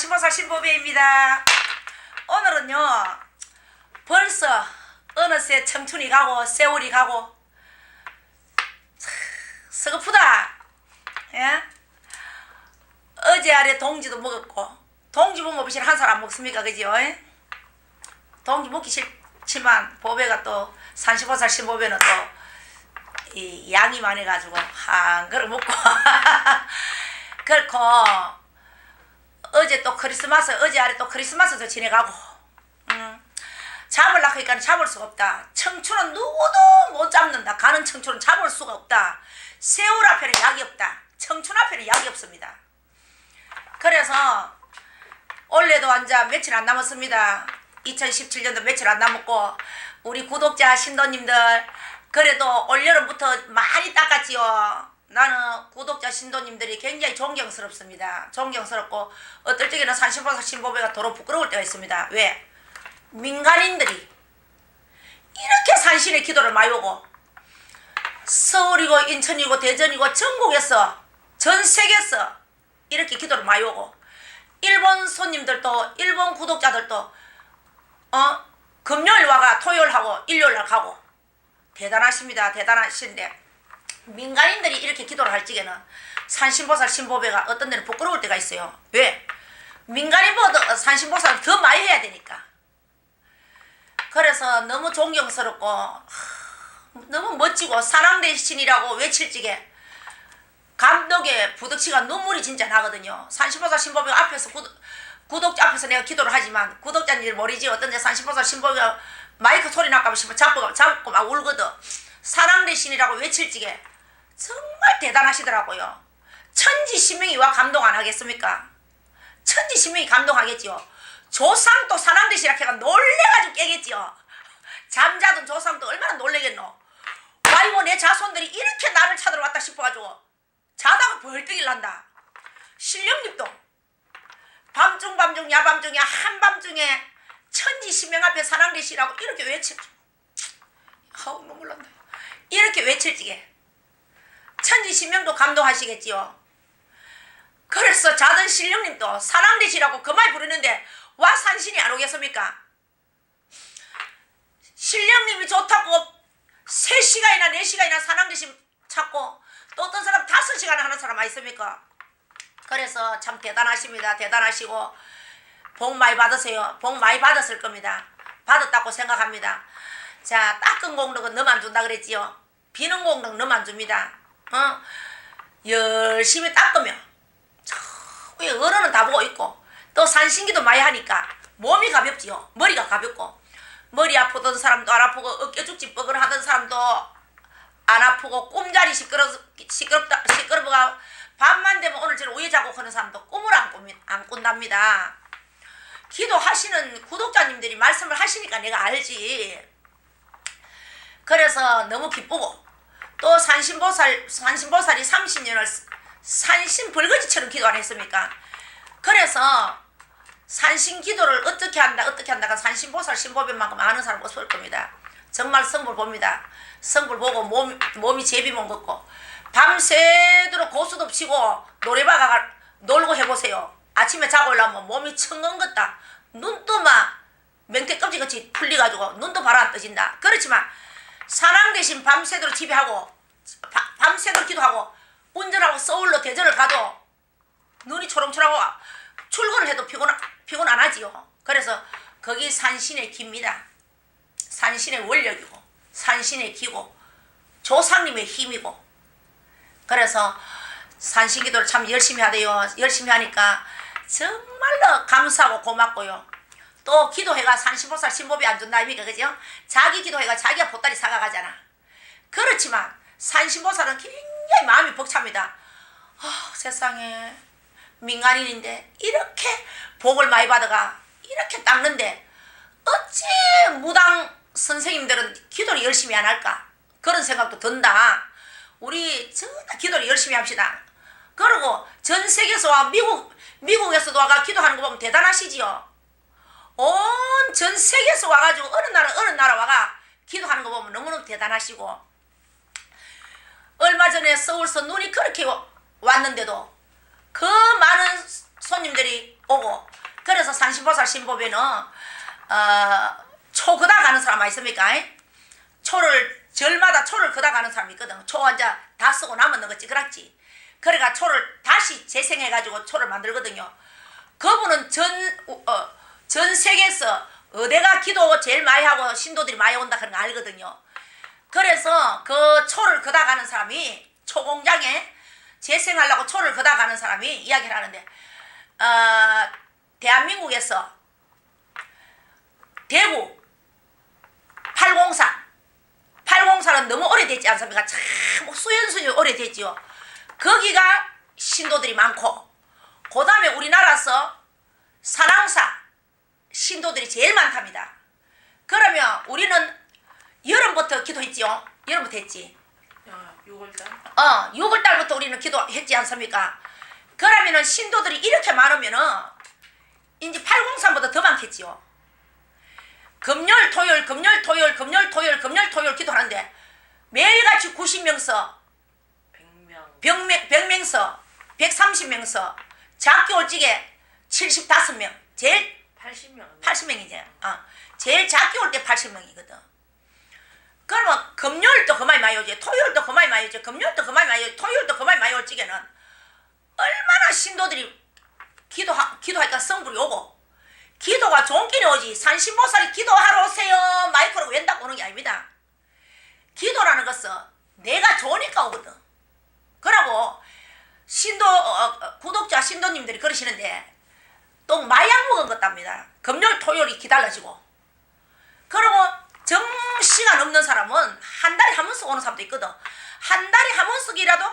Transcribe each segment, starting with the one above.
산신보살 신보배입니다. 오늘은요, 벌써 어느새 청춘이 가고 세월이 가고 참, 서글프다. 예? 어제 아래 동지도 먹었고 동지 못 먹으신 한 사람 먹습니까, 그지요? 예? 동지 먹기 싫지만 보배가 또 산신보살 신보배는 또 이 양이 많아가지고 한 그릇 먹고 그렇고 어제 또 크리스마스 어제 아래 또 크리스마스도 지내가고. 음, 잡으려고 하니까 잡을 수가 없다. 청춘은 누구도 못 잡는다. 가는 청춘은 잡을 수가 없다. 세월 앞에는 약이 없다. 청춘 앞에는 약이 없습니다. 그래서 올해도 완전 며칠 안 남았습니다. 2017년도 며칠 안 남았고 우리 구독자 신도님들 그래도 올여름부터 많이 닦았지요 나는 구독자 신도님들이 굉장히 존경스럽습니다. 존경스럽고 어떨 적에는 산신보사 신보배가 도로 부끄러울 때가 있습니다. 왜? 민간인들이 이렇게 산신의 기도를 오고 서울이고 인천이고 대전이고 전국에서 전 세계에서 이렇게 기도를 오고 일본 손님들도 일본 구독자들도 어 금요일 와가 토요일 하고 일요일 날 가고 대단하십니다. 대단하신데 민간인들이 이렇게 기도를 할 적에는 산신보살 신보배가 어떤 데는 부끄러울 때가 있어요. 왜? 민간인보다 산신보살은 더 많이 해야 되니까. 그래서 너무 존경스럽고 하, 너무 멋지고 사랑 대신이라고 외칠 적에 감독의 부덕치가 눈물이 진짜 나거든요. 산신보살 신보배가 앞에서 구독, 구독자 앞에서 내가 기도를 하지만 구독자님들 모르지 어떤 데 산신보살 신보배가 마이크 소리 날까 봐 싶어 잡고, 잡고 막 울거든. 사랑 대신이라고 외칠 적에 정말 대단하시더라고요. 천지신명이 와 감동 안 하겠습니까? 천지신명이 감동하겠지요. 조상도 사랑대시라 해가 놀래가지고 깨겠지요. 잠자던 조상도 얼마나 놀래겠노. 아이고 내 자손들이 이렇게 나를 찾으러 왔다 싶어가지고 자다가 벌떡 일난다. 신령님도 밤중 밤중 야밤중에 한밤중에 천지신명 앞에 사랑대시라고 이렇게 외칠 아우 눈물 난다. 이렇게 적에 천지신명도 감동하시겠지요. 그래서 자던 신령님도 사랑되시라고 그 말 부르는데 와 산신이 안 오겠습니까? 신령님이 좋다고 3시간이나 4시간이나 사랑되심 찾고 또 어떤 사람 5시간 하는 사람 있습니까? 그래서 참 대단하십니다. 대단하시고 복 많이 받으세요. 복 많이 받았을 겁니다. 받았다고 생각합니다. 자, 닦은 공덕은 너만 준다 그랬지요. 비는 공덕 너만 줍니다. 어? 열심히 닦으면 왜 어른은 다 보고 있고 또 산신기도 많이 하니까 몸이 가볍지요. 머리가 가볍고 머리 아프던 사람도 안 아프고 어깨 죽지 뻐글 하던 사람도 안 아프고 꿈자리 시끄러 시끄럽다 시끄러워가 밤만 되면 오늘 저는 우에 자고 하는 사람도 꿈을 안, 꾸미, 안 꾼답니다. 기도하시는 구독자님들이 말씀을 하시니까 내가 알지. 그래서 너무 기쁘고 또 산신보살 산신보살이 30년을 산신 벌거지처럼 기도 안 했습니까? 그래서 산신 기도를 어떻게 한다 어떻게 한다가 산신보살 신보변만큼 아는 사람 없을 겁니다. 정말 성불 봅니다. 성불 보고 몸, 몸이 제비만 걷고 밤새도록 고수도 치고 노래방 가 놀고 해보세요. 아침에 자고 일어나면 몸이 청근긋다. 눈도 막 맹태 껍질같이 풀려가지고 눈도 바로 안 떠진다. 그렇지만 대신 밤새도록 집에 하고 바- 밤새도록 기도하고 운전하고 서울로 대전을 가도 눈이 초롱초롱하고 출근을 해도 피곤 피곤 안 하지요. 그래서 거기 산신의 기입니다. 산신의 원력이고 산신의 기고 조상님의 힘이고 그래서 산신기도를 참 열심히 하대요. 열심히 하니까 정말로 감사하고 고맙고요. 또 기도회가 산신보살 신법이 안 준다 아닙니까 그죠? 자기 기도회가 자기가. 그렇지만 산신보살은 굉장히 마음이 벅찹니다. 아, 세상에 민간인인데 이렇게 복을 많이 받아가 이렇게 닦는데 어찌 무당 선생님들은 기도를 열심히 안 할까 그런 생각도 든다. 우리 전다 기도를 열심히 합시다. 그리고 전 세계에서 와 미국 미국에서도 와가 기도하는 거 보면 대단하시지요. 온 전 세계에서 와가지고 어느 나라 어느 나라 와가 기도하는 거 보면 너무너무 대단하시고 얼마 전에 서울서 눈이 그렇게 와- 왔는데도 그 많은 손님들이 오고 신법에는 어, 초 그다 가는 사람 있습니까? 초를 절마다 초를 그다 가는 사람이 있거든. 초 이제 다 쓰고 남은 거 찌그락지. 그래가 초를 다시 재생해 가지고 초를 만들거든요. 그분은 전, 어, 전 세계에서 어디가 기도 제일 많이 하고 신도들이 많이 온다 그런 거 알거든요. 그래서 그 초를 그다 가는 사람이 초공장에 재생하려고 초를 그다 가는 사람이 이야기를 하는데 어, 대한민국에서 대구 804 804는 너무 오래됐지 않습니까? 참 수연수이 오래됐지요. 거기가 신도들이 많고 그 다음에 우리나라에서 산왕사 신도들이 제일 많답니다. 여름부터 기도했지요. 여름부터 했지. 야, 6월 달. 어, 6월 달부터 우리는 기도했지 않습니까? 그러면은 신도들이 이렇게 많으면은 이제 803보다 더 많겠지요. 금요일, 토요일, 금요일, 토요일, 금요일, 토요일, 금요일, 토요일 기도하는데 매일같이 90명서, 100명. 병명, 병명서, 130명서, 작기 올찌게 75명, 제일 80명. 80명이지. 어. 제일 작게 올 때 80명이거든. 그러면 금요일도 그만이 많이 오지, 토요일도 그만이 많이 오지, 금요일도 그만이 많이 오지, 토요일도 그만이 많이 올 적에는 얼마나 신도들이 기도하, 기도하니까 성불이 오고 기도가 종길이 오지 산신보살이 기도하러 오세요 마이크로 웬다고 오는 게 아닙니다. 기도라는 것은 내가 좋으니까 오거든. 그러고 신도 어, 어, 구독자 신도님들이 그러시는데 또 마약 먹은 것 답니다. 금요일 토요일이 기다려지고. 그리고 정시간 없는 사람은 한 달에 한 번씩 오는 사람도 있거든. 한 달에 한 번씩이라도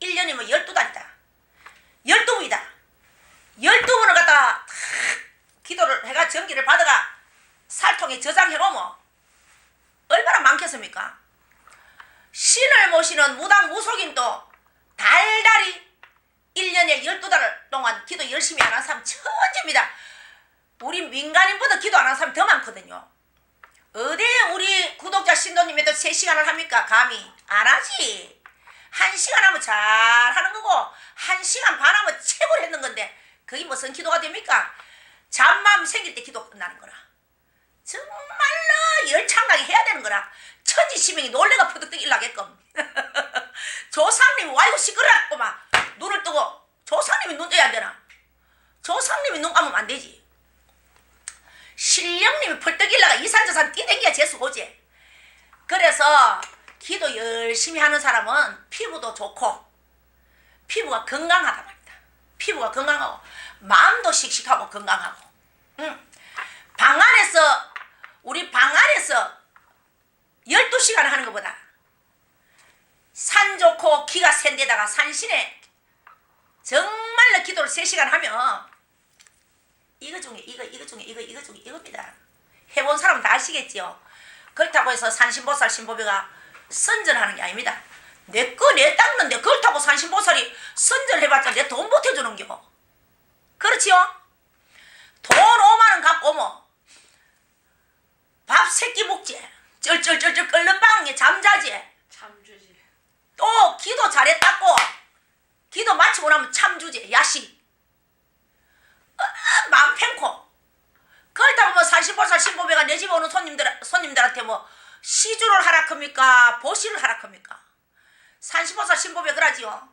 1년이면 12달이다. 12부이다. 12분을 갖다가 탁 기도를 해가 전기를 받아가 살통에 저장해 놓으면 얼마나 많겠습니까? 신을 모시는 무당 무속인도 달달이 1년에 12달 동안 기도 열심히 안 하는 사람 천재입니다. 우리 민간인보다 기도 안 하는 사람이 더 많거든요. 어디에 우리 구독자 신도님에도 3시간을 합니까? 감히 안 하지. 1시간 하면 잘 하는 거고 1시간 반 하면 최고로 했는 건데 그게 무슨 기도가 됩니까? 잠만 생길 때 기도 끝나는 거라. 정말로 열창나게 해야 되는 거라. 천지시명이 놀래가 퍼득득 일나게끔. 조상님이 와이고 시끄럽구만 눈을 뜨고 조상님이 눈 떠야 안 되나? 조상님이 눈 감으면 안 되지. 신령님이 펄떡 일나가 이산저산 뛰댕기야 재수 오지. 그래서 기도 열심히 하는 사람은 피부도 좋고 피부가 건강하다 말이다. 피부가 건강하고 마음도 씩씩하고 건강하고. 응. 방 안에서 우리 방 안에서 12시간 하는 것보다 산 좋고 기가 센 데다가 산신에 정말로 기도를 3시간 하면 이거 중에 이거 이거 중에 이거 이거 중에 이겁니다. 해본 사람 다 아시겠지요. 그렇다고 해서 산신보살 신보배가 선전하는 게 아닙니다. 내 거 내 닦는데 그렇다고 산신보살이 선전해봤자 내 돈 보태주는 겨. 그렇지요? 돈 5만원 갖고 오면 밥 세끼 먹지. 쩔쩔쩔쩔 끓는 방에 잠자지. 참 주지. 또 기도 잘했다고 기도 마치고 나면 참 주지 야식 어, 마음 팽코 그렇다고 뭐 산신보살 오는 손님들 손님들한테 뭐 시주를 하라 큽니까 보시를 하라 큽니까 산신보살 신보배 그러지요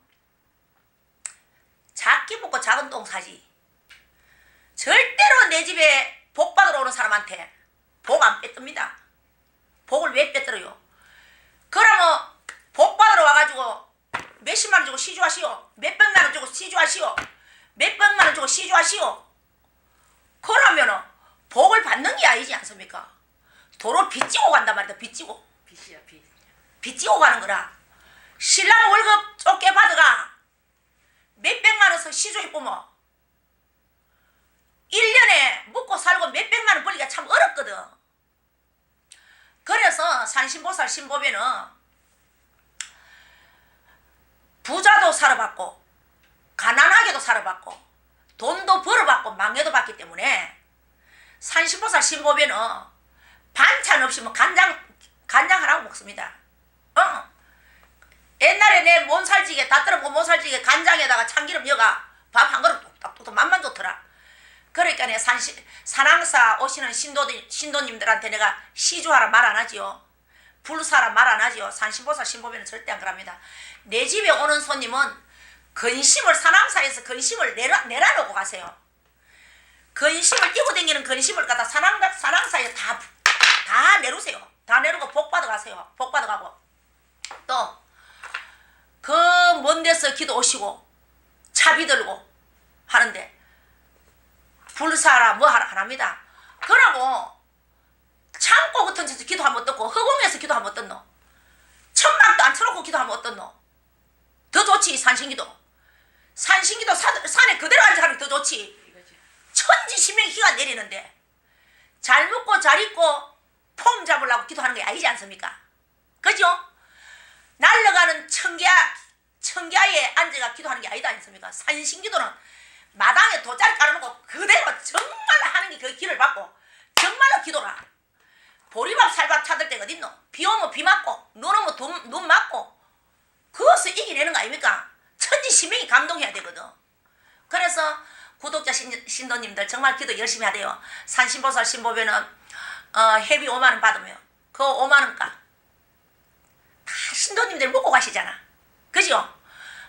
작게 먹고 작은 똥 사지 절대로 내 집에 복 받으러 오는 사람한테 복 안 뺏깁니다 복을 왜 뺏들어요 그러면 복 받으러 와가지고 몇십만 원 주고 시주하시오. 몇백만 원 주고 시주하시오. 몇백만 원 주고 시주하시오. 그러면은 복을 받는 게 아니지 않습니까? 도로 빚지고 간단 말이다. 빚지고. 빚이야, 빚. 빚지고 가는 거라. 신랑 월급 좁게 받아가 몇백만 원씩 시주해보면 1년에 먹고 살고 몇백만 원 벌기가 참 어렵거든. 그래서 산신보살 신보배는 부자도 살아봤고 가난하게도 살아봤고 돈도 벌어봤고 망해도 봤기 때문에 산신보살 신보배는 반찬 없이 뭐 간장 간장 하나고 먹습니다. 어. 옛날에 내 몬살찌개 다 떨어먹고 몬살찌개 간장에다가 참기름 여가 밥 한 그릇 뚝딱뚝딱 맛만 좋더라. 그러니까 내 산시, 산항사 오시는 신도, 신도님들한테 내가 시주하라 말 안 하지요. 불사라 말 안 하지요. 산신보살 신보배는 절대 안 그럽니다. 내 집에 오는 손님은 근심을 산항사에서 근심을 내라, 내라놓고 가세요. 근심을 끼고 다니는 근심을 갖다 산항, 산항사에 다, 다 내놓으세요. 다 내놓고 복 받아가세요. 복 받아가고. 또, 그 먼 데서 기도 오시고, 차비 들고 하는데, 불사라 뭐 하라 하랍니다. 그러고, 창고 같은 데서 기도 한번 떴고, 허공에서 기도 한번 떴노. 천막도 안 쳐놓고 기도 한번 떴노. 더 좋지, 산신기도. 산신기도 산, 산에 그대로 앉아하면 더 좋지. 천지신명이 기가 내리는데 잘 먹고 잘 입고 폼 잡으려고 기도하는 게 아니지 않습니까? 그죠? 날아가는 청계야 청계에 앉아가 기도하는 게 아니다 않습니까? 산신기도는 마당에 돗자리 깔아놓고 그대로 정말로 하는 게 그 길을 받고 정말로 기도라. 보리밥 살밥 찾을 때가 어딨노? 비 오면 비 맞고 눈 오면 눈, 눈 맞고 그것을 이겨내는 거 아닙니까? 천지신명이 감동해야 되거든. 그래서 구독자 신, 신도님들 정말 기도 열심히 하대요. 산신보살 신보배는 어, 회비 5만 원 받으면 그 5만 원가 다 신도님들 먹고 가시잖아. 그죠?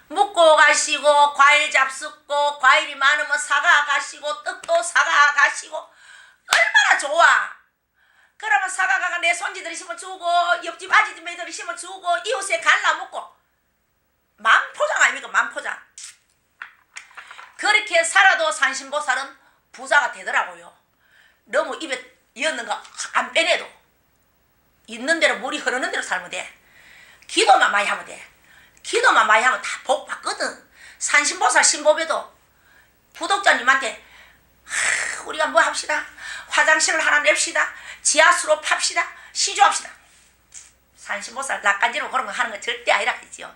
먹고 가시고 과일 잡숫고 과일이 많으면 사가 가시고 떡도 사가 가시고 얼마나 좋아. 그러면 사가가 내 손지들 있으면 주고 옆집 아지매들 있으면 주고 이웃에 갈라 먹고 만포장 아닙니까 만포장. 그렇게 살아도 산신보살은 부자가 되더라고요. 너무 입에 이었는 거 안 빼내도 있는 대로 물이 흐르는 대로 살면 돼. 기도만 많이 하면 돼. 기도만 많이 하면 다 복 받거든. 산신보살 신보배도 구독자님한테 하, 우리가 뭐 합시다. 화장실을 하나 냅시다. 지하수로 팝시다. 시주합시다. 산신보살 낯간지로 그런 거 하는 거 절대 아니라 했지요.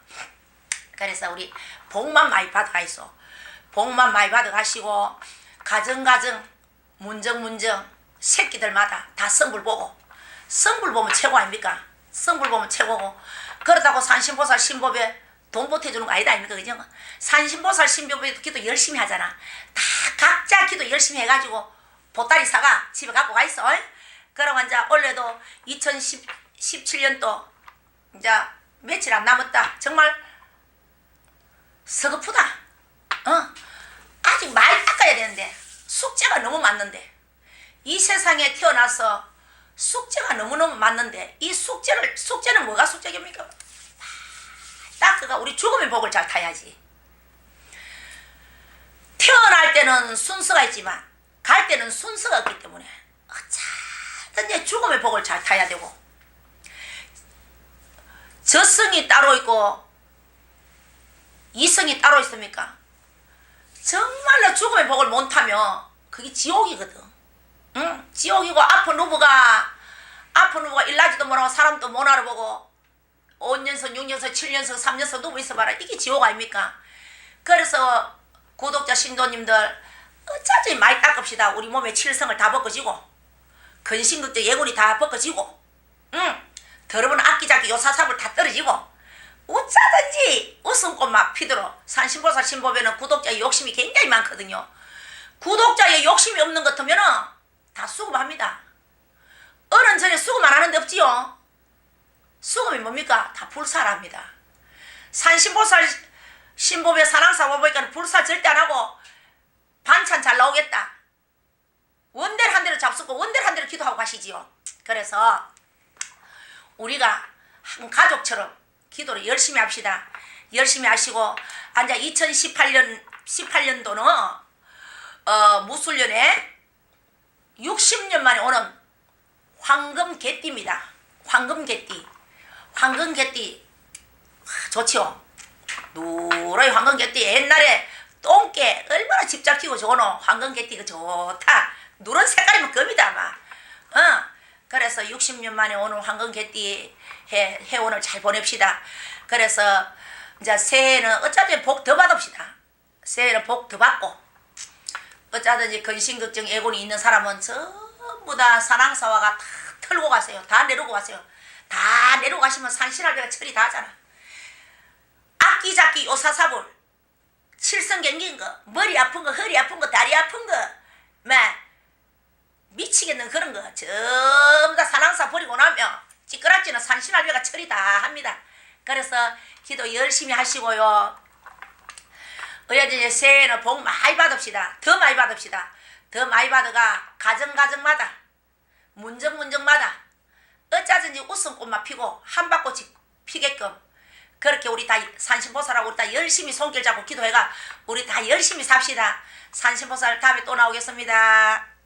그래서 우리 복만 많이 받아가 있어. 복만 많이 받아가시고 가정가정 문정문정 새끼들마다 다 성불 보고 성불 보면 최고 아닙니까? 성불 보면 최고고 그렇다고 산신보살 신법에 돈 보태주는 거 아니다 아닙니까? 그죠? 산신보살 신법에 기도 열심히 하잖아. 다 각자 기도 열심히 해가지고 보따리 사가 집에 갖고 가 있어. 어이? 그러고 이제 올해도 2017년도 이제 며칠 안 남았다. 정말 서글프다. 어? 아직 많이 닦아야 되는데 숙제가 너무 많는데 이 세상에 태어나서 숙제가 너무너무 많는데 이 숙제를 숙제는 뭐가 숙제입니까? 닦아가 우리 죽음의 복을 잘 타야지. 태어날 때는 순서가 있지만 갈 때는 순서가 없기 때문에 어차든지 죽음의 복을 잘 타야 되고 저승이 따로 있고 이성이 따로 있습니까? 정말로 죽음의 복을 못 타면 그게 지옥이거든. 응? 지옥이고 아픈 누부가 아픈 누부가 일나지도 못하고 사람도 못 알아보고 5년선, 6년선, 7년선, 3년선 누부 있어봐라. 이게 지옥 아닙니까? 그래서 구독자 신도님들 어차피 많이 닦읍시다. 우리 몸에 칠성을 다 벗겨지고 근심극적 예군이 다 벗겨지고 응? 더러운 악기자기 요사삽을 다 떨어지고 어쩌든지 웃음꽃 막 피도록 산신보살 신법에는 구독자의 욕심이 굉장히 많거든요. 구독자의 욕심이 없는 것 같으면 다 수금합니다. 어른 전에 수금 안 하는 데 없지요. 수금이 뭡니까? 다 불사랍니다. 산신보살 신법의 사랑사 보니까 불사 절대 안 하고 반찬 잘 나오겠다. 원대를 한 대로 잡수고 원대를 한 대로 기도하고 가시지요. 그래서 우리가 한 가족처럼 기도를 열심히 합시다. 열심히 하시고 앉아 2018년 18년도는 어 무술년에 60년 만에 오는 황금 개띠입니다. 황금 개띠. 황금 개띠 와, 좋지요. 누런 황금 개띠 옛날에 똥개 얼마나 집잘 키고 저거노 황금 개띠가 좋다. 누런 색깔이면 금이다 아마. 어. 그래서 60년 만에 오늘 황금 개띠 해, 해운을 잘 보냅시다. 그래서 이제 새해는 어차피 복 더 받읍시다. 새해는 복 더 받고 어쩌든지 근심 걱정 애곤이 있는 사람은 전부 다 사랑사화가 다 털고 가세요. 다 내려고 가세요. 다 내려고 가시면 산신할 배가 처리 다 하잖아. 악기잡기 요사사불 칠성경기인 거 머리 아픈 거 허리 아픈 거 다리 아픈 거매 미치겠는 그런 거 전부 다 사랑사 버리고 나면 찌끄락지는 산신할 배가 처리 다 합니다. 그래서 기도 열심히 하시고요. 어여지 새해에는 복 많이 받읍시다. 더 많이 받읍시다. 더 많이 받아가 가정 가정마다 문정 문정마다 어쩌든지 웃음꽃만 피고 한밭꽃이 피게끔 그렇게 우리 다 산신보살하고 우리 다 열심히 손길 잡고 기도해가 우리 다 열심히 삽시다. 산신보살 다음에 또 나오겠습니다.